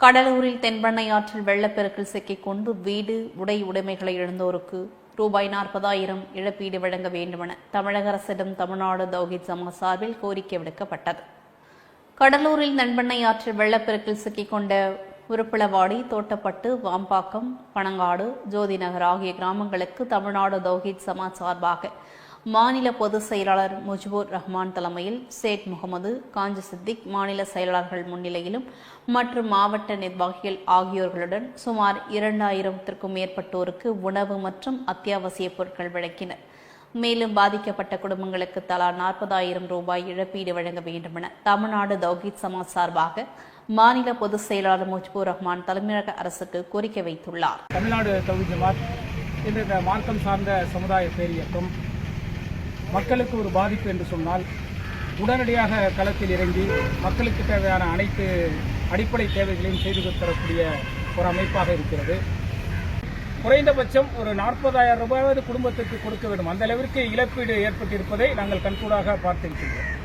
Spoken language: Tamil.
கடலூரில் தென்பெண்ணை ஆற்றில் வெள்ளப்பெருக்கில் சிக்கிக் கொண்டு வீடு உடை உடைமைகளை இழந்தோருக்கு ரூபாய் நாற்பதாயிரம் இழப்பீடு வழங்க வேண்டுமென தமிழக அரசிடம் தமிழ்நாடு தௌஹித் சமா சார்பில் கோரிக்கை விடுக்கப்பட்டது. கடலூரில் நண்பெண்ணை ஆற்றில் வெள்ளப்பெருக்கில் சிக்கிக்கொண்ட உருப்பிளவாடி தோட்டப்பட்டு வாம்பாக்கம் பனங்காடு ஜோதிநகர் ஆகிய கிராமங்களுக்கு தமிழ்நாடு தௌஹித் சமாஜ் சார்பாக மாநில பொதுச் செயலாளர் முஜ்பூர் ரஹ்மான் தலைமையில் சேட் முகமது காஞ்சி சித்திக் மாநில செயலாளர்கள் முன்னிலையிலும் மற்றும் மாவட்ட நிர்வாகிகள் ஆகியோர்களுடன் சுமார் இரண்டாயிரத்திற்கும் மேற்பட்டோருக்கு உணவு மற்றும் அத்தியாவசிய பொருட்கள் வழங்கினர் மேலும் பாதிக்கப்பட்ட குடும்பங்களுக்கு தலா நாற்பதாயிரம் ரூபாய் இழப்பீடு வழங்க வேண்டும் என தமிழ்நாடு தௌஹித் சமாஜ் சார்பாக மாநில பொதுச் செயலாளர் முஜ்பூர் ரஹ்மான் தலைமையக அரசுக்கு கோரிக்கை வைத்துள்ளார். தமிழ்நாடு தௌஹீத் ஜமாத் இந்த மார்க்கம் சார்ந்த சமுதாய பேரியக்கம் மக்களுக்கு ஒரு பாதிப்பு என்று சொன்னால் உடனடியாக களத்தில் இறங்கி மக்களுக்கு தேவையான அனைத்து அடிப்படை தேவைகளையும் செய்து தரக்கூடிய ஒரு அமைப்பாக இருக்கிறது. குறைந்தபட்சம் ஒரு நாற்பதாயிரம் ரூபாயாவது குடும்பத்திற்கு கொடுக்க வேண்டும். அந்த அளவிற்கு இழப்பீடு ஏற்பட்டிருப்பதை நாங்கள் கண்கூடாக பார்த்திருக்கின்றோம்.